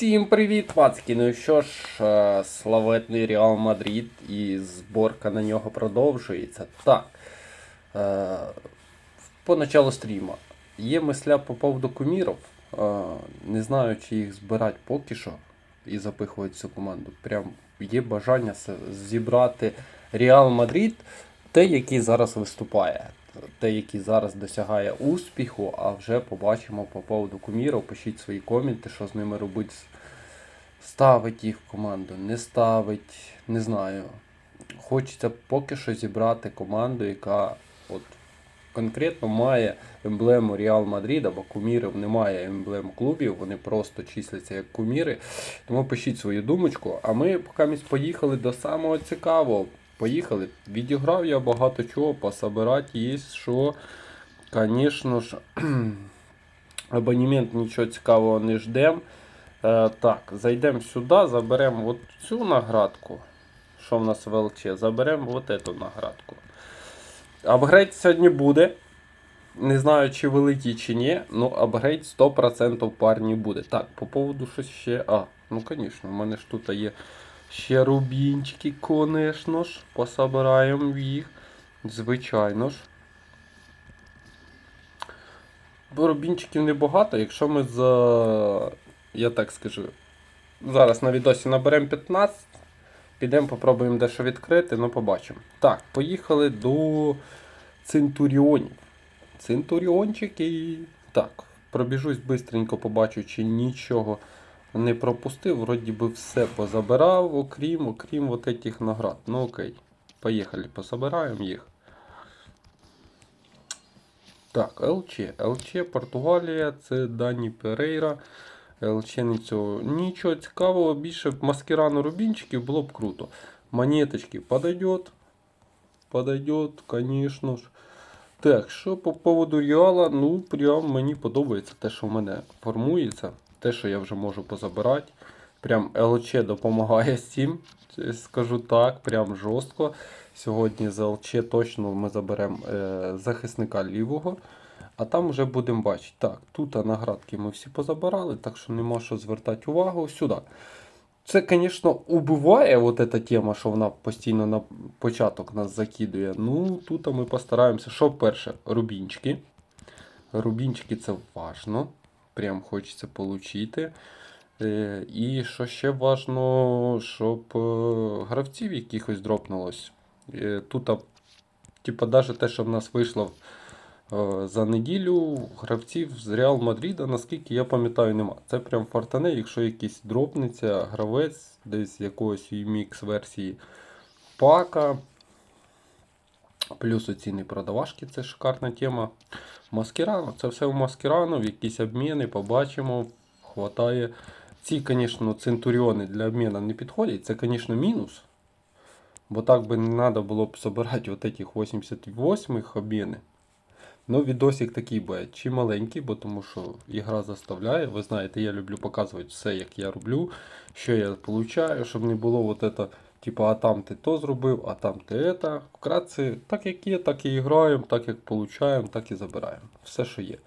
Всім привіт, пацки! Ну що ж, е, славетний Реал Мадрид і зборка на нього продовжується. Так. Е, По началу стріма. Є мисля по поводу кумірів. Е, Не знаю, чи їх збирати поки що і запихувати цю команду. Прям є бажання зібрати Реал Мадрид, те, який зараз виступає. Те, який зараз досягає успіху, а вже побачимо по поводу кумірів. Пишіть свої коменти, що з ними робити. Ставить їх в команду, не ставить, не знаю. Хочеться поки що зібрати команду, яка от конкретно має емблему Реал Мадріда, бо кумірів немає емблем клубів, вони просто числяться як куміри. Тому пишіть свою думочку. А ми поки поїхали до самого цікавого. Поїхали. Відіграв я багато чого, пособирати є, що, звісно ж, абонемент нічого цікавого не ждемо. Е, так, зайдемо сюди, заберемо от цю наградку. Що в нас в ЛЧ? Заберемо от эту наградку. Апгрейд сьогодні буде. Не знаю, чи великий, чи ні, ну апгрейд 100% парні буде. Так, по поводу щось ще. А, ну звісно, в мене ж тут є ще рубінчики, конечно ж. Пособираємо їх. Звичайно ж. Бо рубінчиків небагато, якщо ми за. Я так скажу. Зараз на відосі наберемо 15. Підемо, попробуємо дещо відкрити, ну побачимо. Так, поїхали до Центуріонів. Центуріончики. Так, пробіжусь бистренько, побачу, чи нічого не пропустив. Вроді би все позабирав, окрім, окрім от этих наград. Ну окей. Поїхали, пособираємо їх. Так, ЛЧ. ЛЧ, Португалія, це Дані Перейра. ЛЧ не цього. Нічого цікавого, більше маскирану рубінчиків було б круто. Монеточки подойдет. Подойдет, конечно ж. Так, що по поводу Реала, ну прям мені подобається те, що в мене формується. Те, що я вже можу позабирати. Прям ЛЧ допомагає з цим. Скажу так, прям жорстко. Сьогодні з ЛЧ точно ми заберемо е, захисника лівого. А там вже будемо бачити. Так, тут наградки ми всі позабирали, так що нема що звертати увагу сюди. Це, звісно, убиває от ця тема, що вона постійно на початок нас закидує. Ну, тут ми постараємося. Що перше? Рубінчики. Рубінчики це важно. Прям хочеться отримати. Е, і що ще важно, щоб е, гравців якихось дропнулось. Е, Тут, а, типа, навіть те, що в нас вийшло за неділю, гравців з Реал Мадріда, наскільки я пам'ятаю, нема. Це прям фартане, якщо якийсь дропнеться, гравець десь якогось UMX версії пака. Плюс оціни продавашки, це шикарна тема. Маскірано, це все в Маскірано, в якісь обміни, побачимо. Хватає. Ці, звісно, центуріони для обміну не підходять. Це, звісно, мінус. Бо так би не треба було б збирати от этих 88 обміни. Ну, відосик такий буде чи маленький, бо тому що ігра заставляє. Ви знаєте, я люблю показувати все, як я роблю, що я получаю, щоб не було от это, типу, а там ти то зробив, а там ти это. Вкратце, так як є, так і граємо, так як получаємо, так і забираємо. Все, що є.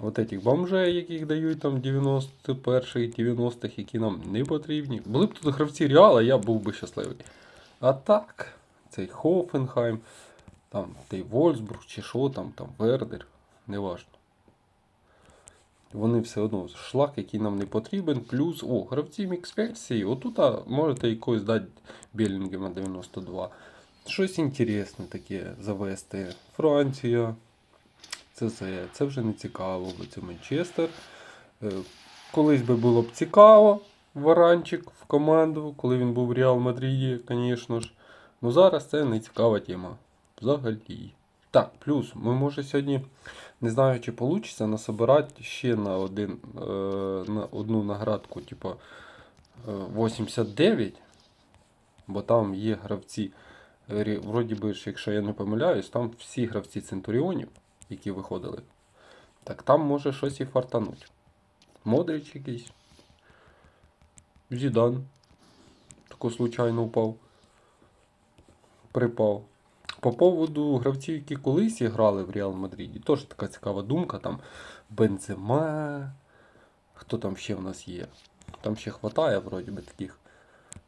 От этих бомжей, яких дають там 91-х, 90-х, які нам не потрібні. Були б тут гравці Реала, я був би щасливий. А так, цей Хофенхайм, там той Вольсбург чи що там, там Вердер, неважно. Вони все одно шлак, який нам не потрібен, плюс, о, гравці мікс-версії, отут можете якось дати Белінгема 92. Щось інтересне таке завести. Франція. Це, це, це вже не цікаво, бо це Манчестер. Е, Колись би було б цікаво Варанчик в команду, коли він був в Реал Мадриді, звісно ж. Ну зараз це не цікава тема. Взагалі. Так, плюс ми може сьогодні, не знаю, чи вийде, насобирати ще на, один, е, на одну наградку, типу е, 89, бо там є гравці. е, Вроді би, ж, якщо я не помиляюсь, там всі гравці Центуріонів, які виходили. Так там може щось і фартануть. Модрич якийсь. Зідан. Тако случайно впав. Припав. По поводу гравців, які колись грали в Реал Мадриді, теж така цікава думка. Там Бензема, Хто там ще в нас є? Там ще хватає, вроді би, таких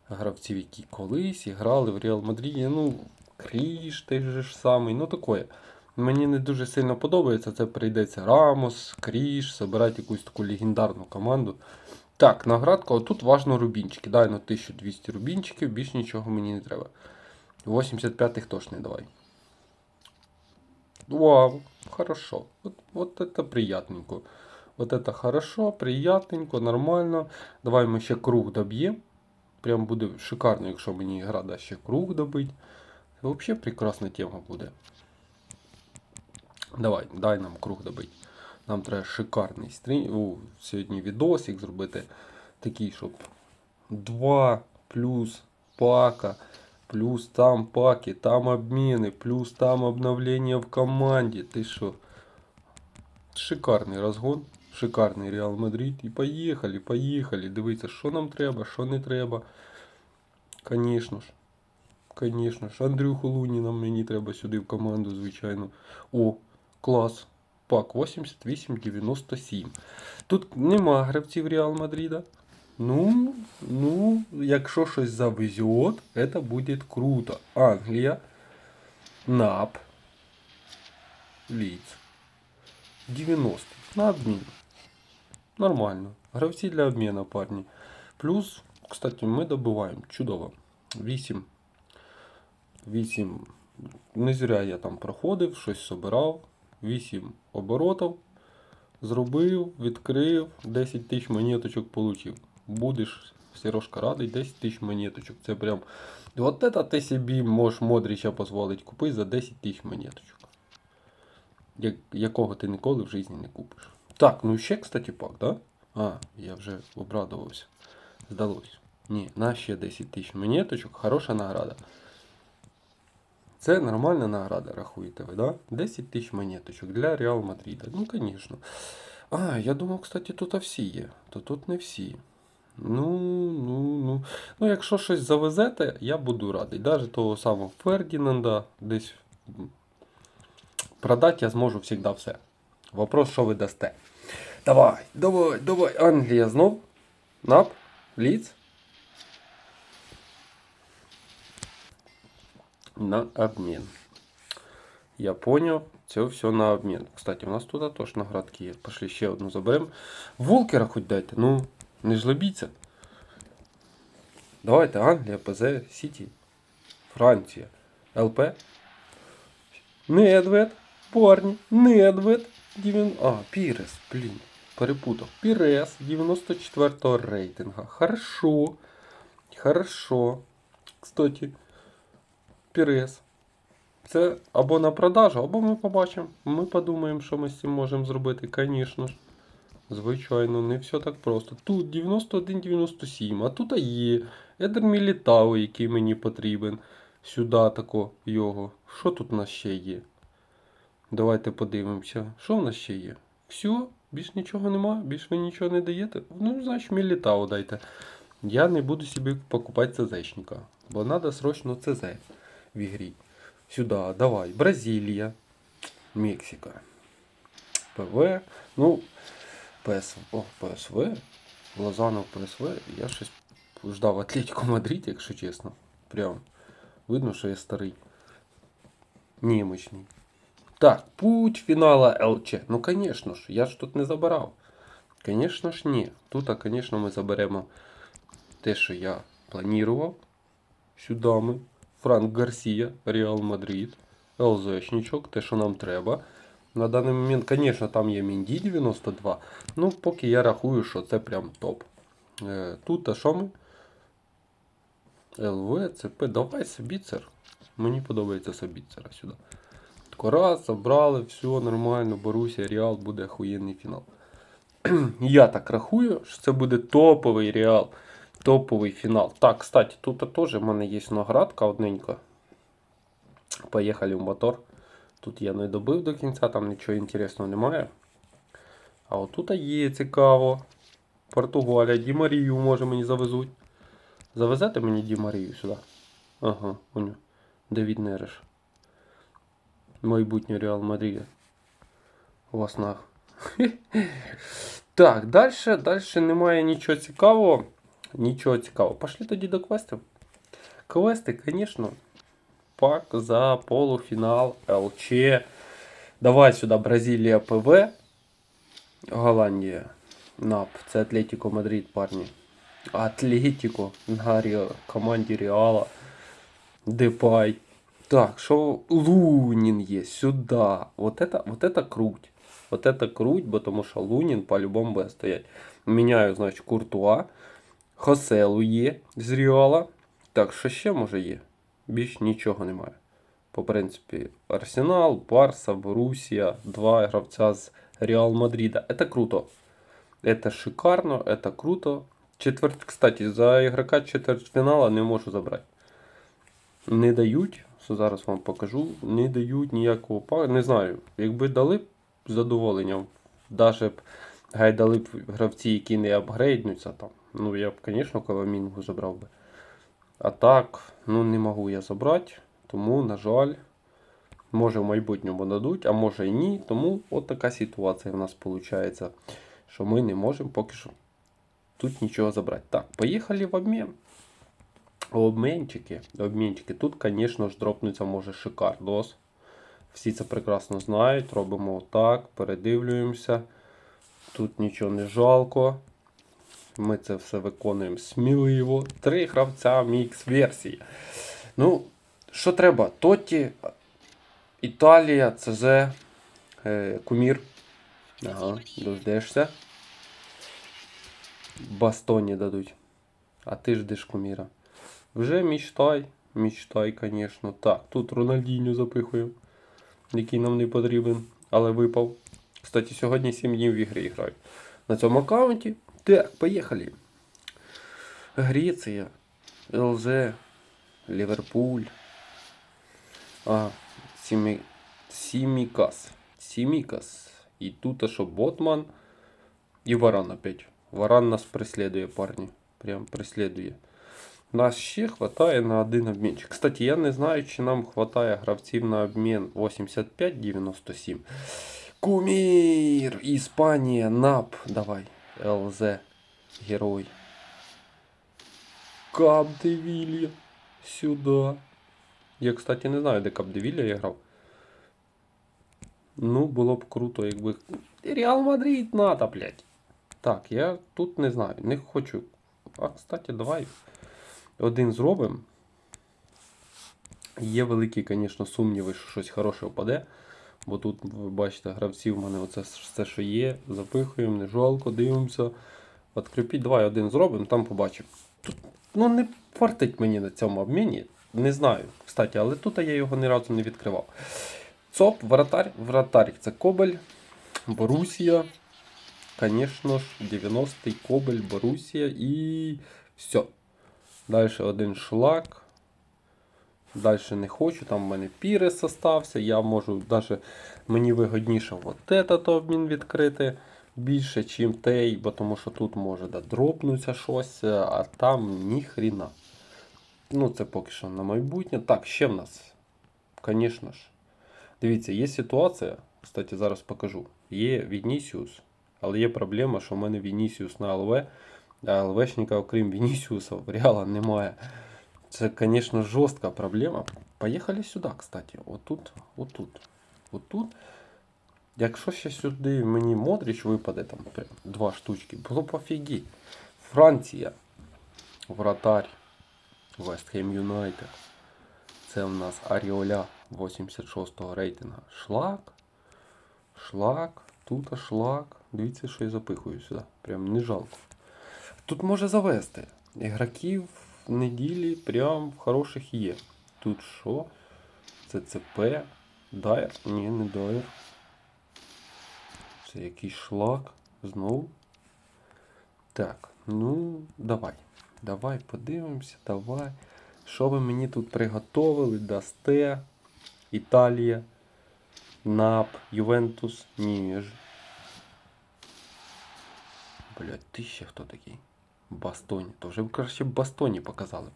гравців, які колись грали в Реал Мадриді. Ну, Кріш той же ж самий, ну такое. Мені не дуже сильно подобається. Це прийдеться Рамос, Кріш, собирати якусь таку легендарну команду. Так, наградка, отут важно рубінчики. Дай на 1200 рубінчиків, більш нічого мені не треба. 85-х точно давай. Вау, хорошо. Вот, вот это приятненько. Вот это хорошо, приятненько, нормально. Давай ми ще круг доб'ємо. Прям буде шикарно, якщо мені гра дасть ще круг добить. Це взагалі прекрасна тема буде. Давай, дай нам круг добить. Нам треба шикарний стрім. Сьогодні відосик зробити такий, щоб 2 плюс пака, плюс там паки, там обміни, плюс там обновлення в команді. Ти що? Шикарний розгон, шикарний Реал Мадрид. І поїхали, поїхали. Дивіться, що нам треба, що не треба. Звісно ж. Звісно ж. Андрюху Луніна мені треба сюди в команду, звичайно. О, клас. Пак 88-97. Тут нема гравців Реал Мадрида. Ну, ну, якщо щось завезет, это будет круто. Англія. НАП. Ліц. 90. На обмін. Нормально. Гравці для обміну, парні. Плюс, кстати, ми добиваємо. Чудово. 8. 8. Не зря я там проходив, щось собирав. 8 оборотів. Зробив, відкрив, 10 тисяч монеточок получив. Будеш, Сережка радий, 10 тисяч монеточок. Це прям. От это ти собі можеш Модріча дозволити купити за 10 тисяч монеточок. Я- якого ти ніколи в житті не купиш. Так, ну ще, кстати, пак, да? А, я вже обрадувався. Здалось. Ні, на ще 10 тисяч монеточок, хороша награда. Це нормальна награда, рахуєте ви, да? 10 тисяч монеточок для Реал Мадріда. Ну, звісно. А, я думав, кстати, тут всі є. То тут не всі. Ну, ну, ну. Ну, якщо щось завезете, я буду радий. Навіть того самого Фердінанда десь продати я зможу завжди все. Вопрос, що ви дасте. Давай, давай, давай. Англія знов. Нап, Ліц. На обмін. Я понял. Це все на обмін. Кстати, у нас тут теж наградки є. Пошли ще одну заберемо. Волкера хоч дайте. Ну, не жлобіться. Давайте Англія, ПЗ, Сіті, Франція, ЛП. Недвед, парні, Недвед. Дівін... А, Пірес, блін. Перепутав. Пірес 94 рейтинга. Хорошо. Хорошо. Кстати, Пірес. Це або на продажу, або ми побачимо. Ми подумаємо, що ми з цим можемо зробити, звісно ж. Звичайно, не все так просто. Тут 91-97, а тут є Едер Мілітау, який мені потрібен. Сюди тако його. Що тут у нас ще є? Давайте подивимося. Що в нас ще є? Все, більш нічого нема, більш ви нічого не даєте. Ну, значить, Мілітау дайте. Я не буду собі покупати ЦЗшника, бо треба срочно ЦЗ в ігрі. Сюди, давай. Бразилія, Мексика. ПВ. Ну, ПС... О, ПСВ. Лозанов ПСВ. Я щось ждав Атлетико Мадрид, якщо чесно. Прям видно, що я старий. Німечний. Так, путь фінала ЛЧ. Ну, звісно ж, я ж тут не забирав. Звісно ж, ні. Тут, звісно, ми заберемо те, що я планував. Сюди ми. Франк Гарсія, Реал Мадрид. ЛЗшничок, те, що нам треба. На даний момент, звісно, там є Мінді 92. Ну, поки я рахую, що це прям топ. Е, тут а що ми? ЛВ, ЦП. Давай Сабіцер. Мені подобається Сабіцера сюди. Тако раз, забрали, все нормально. Боруся, Реал буде охуєнний фінал. Я так рахую, що це буде топовий Реал. Топовий фінал. Так, кстати, тут теж в мене є наградка одненька. Поїхали в мотор. Тут я не добив до кінця, там нічого інтересного немає. А отут є цікаво. Португалія, Ді Марію може мені завезуть. Завезете мені Ді Марію сюди? Ага, понял. Давід Нереш. Майбутнє Реал Мадріда. У на. Так, далі немає нічого цікавого. Нічого цікавого. Пошли тоді до квестів. Квести, звісно Пак за полуфінал ЛЧ. Давай сюди Бразилія ПВ. Голландія. НАП. Це Атлетико Мадрид, парні. Атлетико на Ре- команді Реала. Депай. Так, что Лунин есть сюда. Вот это, вот это круть. Вот это круть, потому что Лунин по-любому будет стоять. Міняю, значить, Куртуа. Хоселу є з Реала. Так, що ще може є? Більш нічого немає. По принципі, Арсенал, Барса, Борусія, два гравця з Реал Мадрида. Это круто. Это шикарно, это круто. Четверть, кстати, за ігрока четвертьфінала не можу забрати. Не дають, що зараз вам покажу, не дають ніякого пара. Не знаю, якби дали б з задоволенням, даже б гай дали б гравці, які не апгрейднуться там. Ну, я б, звісно, Каламінгу забрав би. А так, ну не можу я забрати, тому, на жаль, може в майбутньому дадуть, а може і ні. Тому от така ситуація в нас виходить, що ми не можемо поки що тут нічого забрати. Так, поїхали в обмін. Обмінчики. Обмінчики. Тут, звісно ж, дропнуться може шикардос. Всі це прекрасно знають. Робимо отак, передивлюємося. Тут нічого не жалко. Ми це все виконуємо сміливо. Три гравця мікс версії. Ну, що треба? Тоті, Італія, ЦЗ, е, Кумір. Ага, дождешся. Бастоні дадуть. А ти ждеш куміра. Вже мічтай, мічтай, звісно. Так, тут Рональдіньо запихую, який нам не потрібен, але випав. Кстати, сьогодні 7 днів в ігри граю. На цьому аккаунті. Так, поїхали. Греція, ЛЗ, Ліверпуль. А, Сімі... Сімікас. Сімікас. І тут що Ботман і Варан опять. Варан нас преследує, парні. Прям преследує. Нас ще хватає на один обмінчик. Кстати, я не знаю, чи нам хватає гравців на обмін 85-97. Кумір! Іспанія, НАП. Давай. ЛЗ. Герой. Капдевілля. Сюди. Я, кстати, не знаю, де Капдевілля я грав. Ну, було б круто, якби. Реал Мадрид надо, блядь. Так, я тут не знаю, не хочу. А, кстати, давай один зробимо. Є великі, звісно, сумніви, що щось хороше впаде. Бо тут, ви бачите, гравці в мене оце все, що є. Запихуємо, не жалко, дивимося. Откріпіть, давай один зробимо, там побачимо. Тут, ну, не фартить мені на цьому обміні. Не знаю, кстати, але тут я його ні разу не відкривав. ЦОП, вратарь, вратарь це Кобель, Борусія. Конечно ж, 90-й Кобель, Борусія і все. Далі один шлак. Далі не хочу, там в мене Пірес остався. Я можу навіть мені вигодніше от этот обмін відкрити більше, чим той, бо тому що тут може да, дропнуться щось, а там ні хріна. Ну, це поки що на майбутнє. Так, ще в нас, звісно ж. Дивіться, є ситуація, кстати, зараз покажу. Є Вінісіус, але є проблема, що в мене Вінісіус на ЛВ, а ЛВшника, окрім Вінісіуса, в Реала немає. Це, звісно, жорстка проблема. Поїхали сюди, кстати. Отут, отут, отут. Якщо ще сюди мені Модріч випаде, там два штучки, було б офігеть. Франція. Вратарь. Вестхем Юнайтед. Це у нас Аріоля 86-го рейтинга. Шлак. Шлак. Тут шлак. Дивіться, що я запихую сюди. Прям не жалко. Тут може завести. Ігроків неділі прям в хороших є. Тут що? ЦЦП. Дайр? Ні, не дайр. Це якийсь шлак. Знову. Так, ну, давай. Давай подивимося, давай. Що ви мені тут приготовили? Дасте. Італія. НАП, Ювентус, Ніж. Блять, ти ще хто такий? Бастоні. То вже б краще б Бастоні показали. б.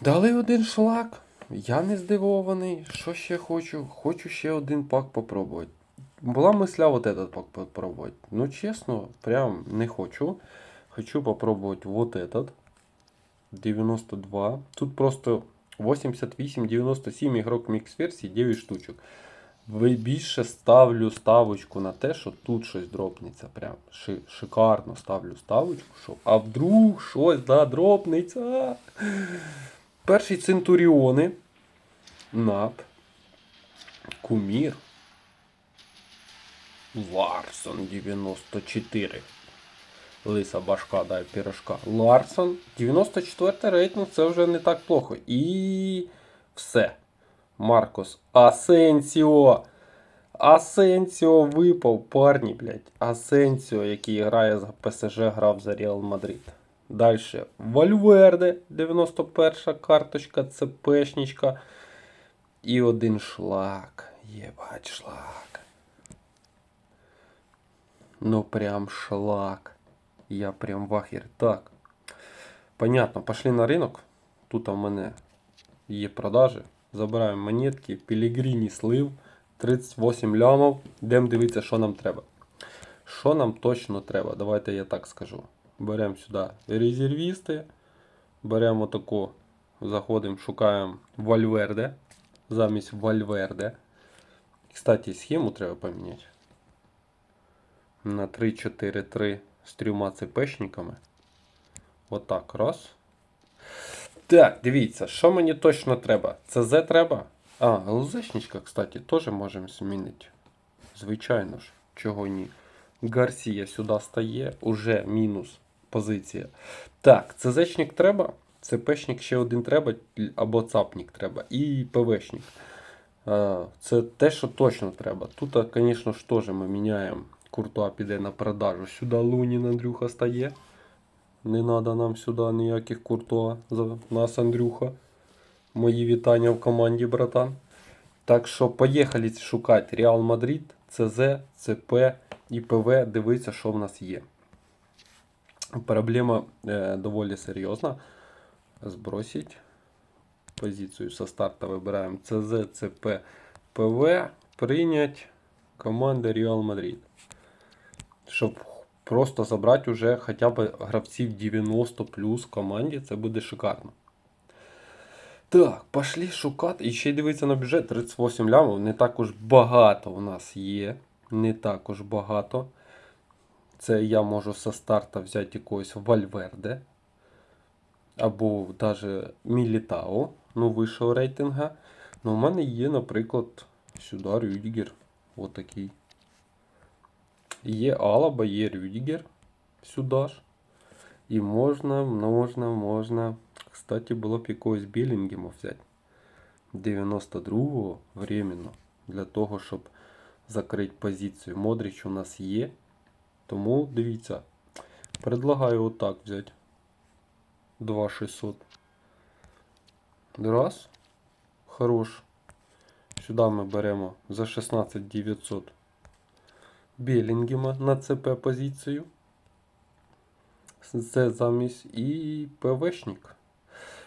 Дали один шлак. Я не здивований. Що ще хочу? Хочу ще один пак попробувати. Была мысля вот этот пак попробовать. Ну, честно, прям не хочу. Хочу попробовать вот этот. 92. Тут просто 88-97 ігрок мікс версії 9 штучок. Більше ставлю ставочку на те, що тут щось дропнеться. Прям ши- шикарно ставлю ставочку, що а вдруг щось да, дропнеться. Перший Центуріони. Нап. Кумір. Ларсон 94. Лиса башка, дай пірожка. Ларсон. 94 рейтинг, це вже не так плохо. І все. Маркос. Асенсіо. Асенсіо випав, парні, блядь. Асенсіо, який грає за ПСЖ, грав за Реал Мадрид. Далі. Вальверде, 91 карточка, ЦПшничка. І один шлак. Єбать, шлак. Ну прям шлак. Я прям в ахері. Так. Понятно, пошли на ринок. Тут у мене є продажі. Забираємо монетки, Пілігріні слив, 38 лямов. Йдемо дивитися, що нам треба. Що нам точно треба? Давайте я так скажу. Беремо сюди резервісти. Беремо таку, заходимо, шукаємо Вальверде. Замість Вальверде. Кстати, схему треба поміняти. На 3-4-3 з трьома ЦПшниками. Отак, раз. Так, дивіться, що мені точно треба? ЦЗ треба. А, ЛЗшничка, кстати, теж можемо змінити. Звичайно ж, чого ні. Гарсія сюди стає, уже мінус позиція. Так, ЦЗшник треба. ЦПшник ще один треба, або цапник треба. І ПВшник. Це те, що точно треба. Тут, звісно ж, теж ми міняємо. Куртуа піде на продажу. Сюди Лунін Андрюха стає. Не треба нам сюди ніяких куртуа. За нас Андрюха. Мої вітання в команді, братан. Так що поїхали шукати Реал Мадрид, ЦЗ, ЦП і ПВ. Дивитися, що в нас є. Проблема е, доволі серйозна. Збросить позицію со старта вибираємо ЦЗ, ЦП, ПВ. Прийнять команда Реал Мадрид. Щоб просто забрати уже хоча б гравців 90 плюс команді, це буде шикарно. Так, пошли шукати. І ще й дивитися на бюджет 38 лямів. Не так уж багато у нас є. Не так уж багато. Це я можу со старта взяти якогось Вальверде. Або навіть Мілітао, ну вищого рейтинга. Ну, у мене є, наприклад, сюди Рюдігер. Отакий. Є Алаба, є Рюдігер. Сюди ж. І можна, можна, можна. Кстати, було б якогось Білінгема взяти. 92-го временно. Для того, щоб закрити позицію. Модріч у нас є. Тому дивіться. Предлагаю отак взяти. 2600. Раз. Хорош. Сюди ми беремо за 16900 Белінгема на ЦП позицію. Це замість і ПВшник.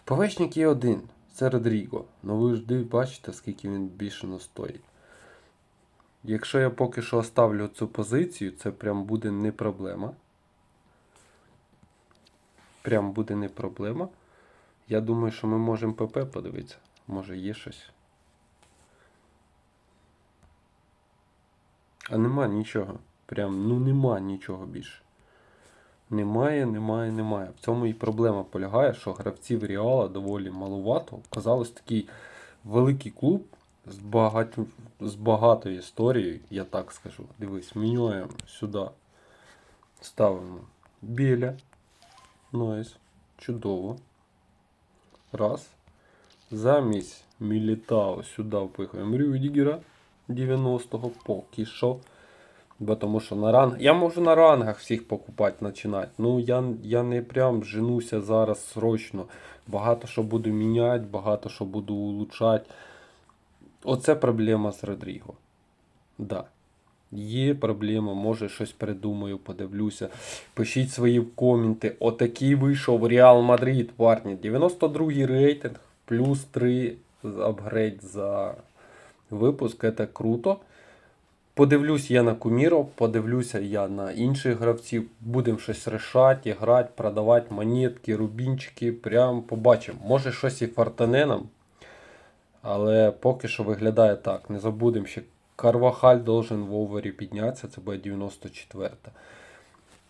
ПВшник є один. Це Родріго. Ну ви ж бачите, скільки він бішено стоїть. Якщо я поки що оставлю цю позицію, це прям буде не проблема. Прям буде не проблема. Я думаю, що ми можемо ПП подивитися. Може є щось. А нема нічого. Прям, ну нема нічого більше. Немає, немає, немає. В цьому і проблема полягає, що гравців Реала доволі малувато. Казалось, такий великий клуб з, багать... з багатою історією, я так скажу. Дивись, міняємо сюди. Ставимо біля. Нойс. Чудово. Раз. Замість Мілітао сюди впихаємо Рюдігера 90-го поки що. Бо тому що на ранг. Я можу на рангах всіх покупати починати. Ну я, я не прям женуся зараз срочно. Багато що буду міняти, багато що буду улучшати. Оце проблема з Родріго. Да. Є проблема, може щось придумаю, подивлюся. Пишіть свої коменти. Отакий вийшов Реал Мадрид, парні. 92 рейтинг, плюс 3 апгрейд за випуск. Це круто. Подивлюсь я на куміров, подивлюся я на інших гравців. Будемо щось рішати, грати, продавати монетки, рубінчики. Прям побачимо. Може щось і фартане нам. Але поки що виглядає так. Не забудемо ще Карвахаль должен в овері піднятися, це буде 94.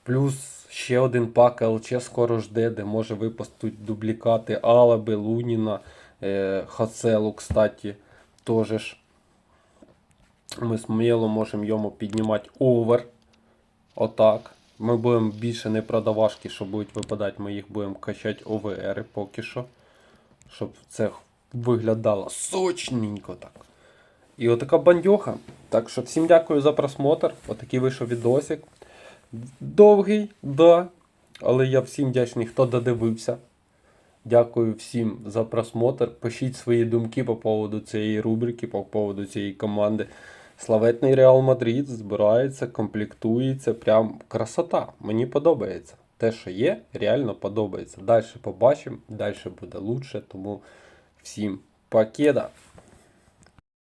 Плюс ще один пак ЛЧ скоро жде, де може випустити дублікати Алаби, Луніна, е, Хацелу, кстати, теж. Ми сміло можемо йому піднімати овер. Отак. Ми будемо більше не продавашки, що будуть випадати, ми їх будемо качати ОВР поки що. Щоб це виглядало сочненько так. І отака бандьоха. Так що всім дякую за просмотр. Отакий вийшов відосик. Довгий, да. Але я всім вдячний, хто додивився. Дякую всім за просмотр. Пишіть свої думки по поводу цієї рубрики, по поводу цієї команди. Славетний Реал Мадрид збирається, комплектується. Прям красота. Мені подобається. Те, що є, реально подобається. Далі побачимо, далі буде лучше. Тому всім покеда!